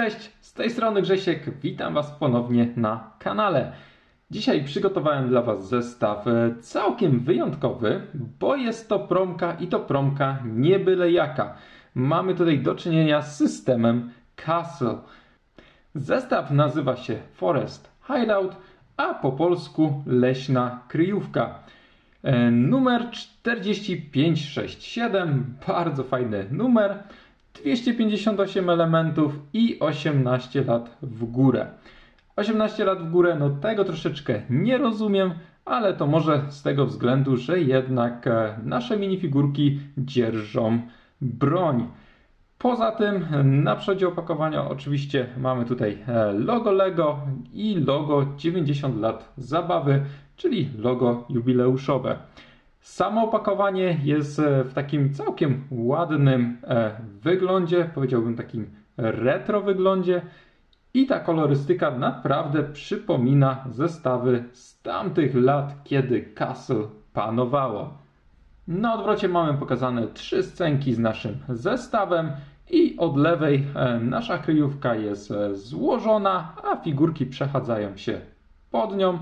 Cześć, z tej strony Grzesiek, witam Was ponownie na kanale. Dzisiaj przygotowałem dla Was zestaw e, całkiem wyjątkowy, bo jest to promka i to promka nie byle jaka. Mamy tutaj do czynienia z systemem Castle. Zestaw nazywa się Forest Hideout, a po polsku Leśna Kryjówka. E, Numer 4567, bardzo fajny numer. 258 elementów i 18 lat w górę. 18 lat w górę, no tego troszeczkę nie rozumiem, ale to może z tego względu, że jednak e, nasze minifigurki dzierżą broń. Poza tym na przodzie opakowania oczywiście mamy tutaj e, logo Lego i logo 90 lat zabawy, czyli logo jubileuszowe. Samo opakowanie jest e, w takim całkiem ładnym e, wyglądzie, powiedziałbym takim retro wyglądzie. I ta kolorystyka naprawdę przypomina zestawy z tamtych lat, kiedy Castle panowało. Na odwrocie mamy pokazane trzy scenki z naszym zestawem i od lewej e, nasza kryjówka jest złożona, a figurki przechadzają się pod nią.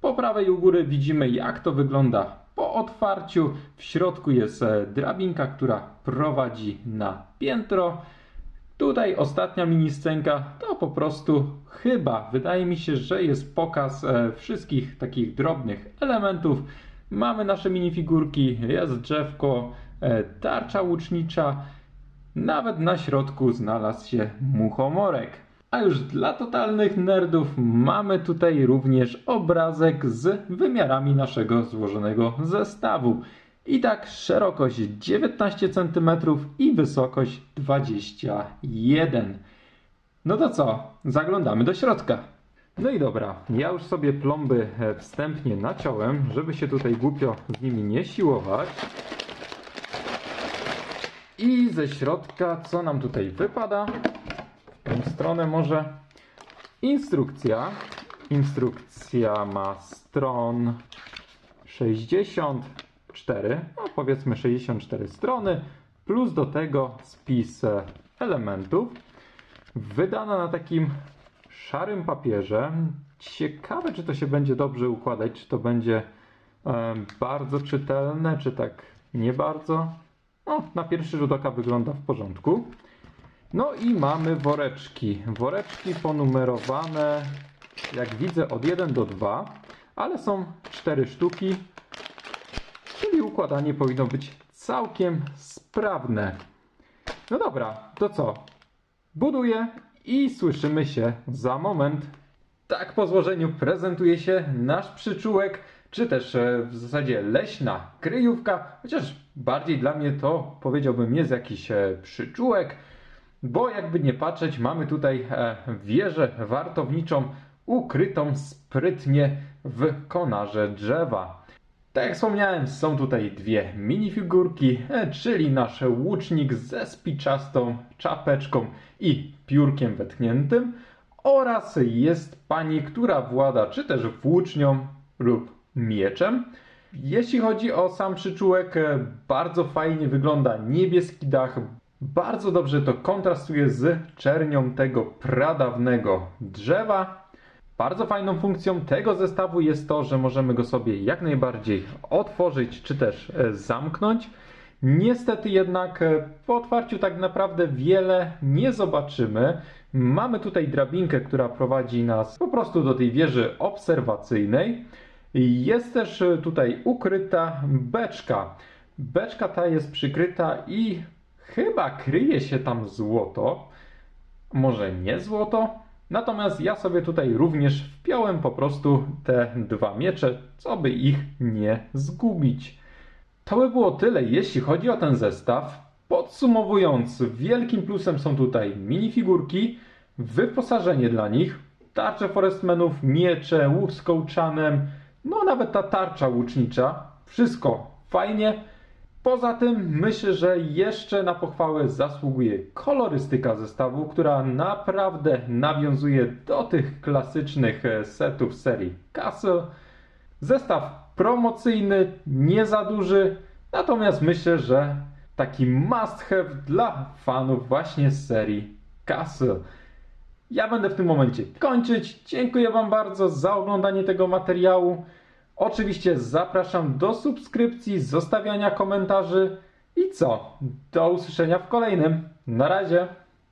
Po prawej u góry widzimy jak to wygląda po otwarciu. W środku jest e, drabinka, która prowadzi na piętro. Tutaj ostatnia mini scenka to po prostu chyba, wydaje mi się, że jest pokaz e, wszystkich takich drobnych elementów. Mamy nasze minifigurki, jest drzewko, e, tarcza łucznicza, nawet na środku znalazł się muchomorek. A już dla totalnych nerdów mamy tutaj również obrazek z wymiarami naszego złożonego zestawu. I tak szerokość 19 cm i wysokość 21. No to co? Zaglądamy do środka. No i dobra, ja już sobie plomby e, wstępnie naciąłem, żeby się tutaj głupio z nimi nie siłować. I ze środka, co nam tutaj wypada? Stronę może. Instrukcja. Instrukcja ma stron 64, no powiedzmy 64 strony, plus do tego spis elementów. Wydana na takim szarym papierze. Ciekawe, czy to się będzie dobrze układać, czy to będzie e, bardzo czytelne, czy tak nie bardzo. No, na pierwszy rzut oka wygląda w porządku. No i mamy woreczki. Woreczki ponumerowane, jak widzę, od 1 do 2, ale są 4 sztuki, czyli układanie powinno być całkiem sprawne. No dobra, to co? Buduję i słyszymy się za moment. Tak po złożeniu prezentuje się nasz przyczółek, czy też e, w zasadzie leśna kryjówka, chociaż bardziej dla mnie to powiedziałbym jest jakiś e, przyczółek, bo jakby nie patrzeć, mamy tutaj e, wieżę wartowniczą ukrytą sprytnie w konarze drzewa. Tak jak wspomniałem, są tutaj dwie minifigurki, e, czyli nasz łucznik ze spiczastą czapeczką i piórkiem wetkniętym oraz jest pani, która włada czy też włócznią lub mieczem. Jeśli chodzi o sam przyczółek, e, bardzo fajnie wygląda niebieski dach, bardzo dobrze to kontrastuje z czernią tego pradawnego drzewa. Bardzo fajną funkcją tego zestawu jest to, że możemy go sobie jak najbardziej otworzyć czy też e, zamknąć. Niestety jednak e, po otwarciu tak naprawdę wiele nie zobaczymy. Mamy tutaj drabinkę, która prowadzi nas po prostu do tej wieży obserwacyjnej. Jest też e, tutaj ukryta beczka. Beczka ta jest przykryta i chyba kryje się tam złoto. Może nie złoto? Natomiast ja sobie tutaj również wpiąłem po prostu te dwa miecze, co by ich nie zgubić. To by było tyle, jeśli chodzi o ten zestaw. Podsumowując, wielkim plusem są tutaj minifigurki, wyposażenie dla nich, tarcze forestmenów, miecze, łuk z kołczanem, no nawet ta tarcza łucznicza. Wszystko fajnie. Poza tym myślę, że jeszcze na pochwałę zasługuje kolorystyka zestawu, która naprawdę nawiązuje do tych klasycznych e, setów serii Castle. Zestaw promocyjny, nie za duży, natomiast myślę, że taki must have dla fanów właśnie z serii Castle. Ja będę w tym momencie kończyć. Dziękuję Wam bardzo za oglądanie tego materiału. Oczywiście zapraszam do subskrypcji, zostawiania komentarzy i co? Do usłyszenia w kolejnym. Na razie.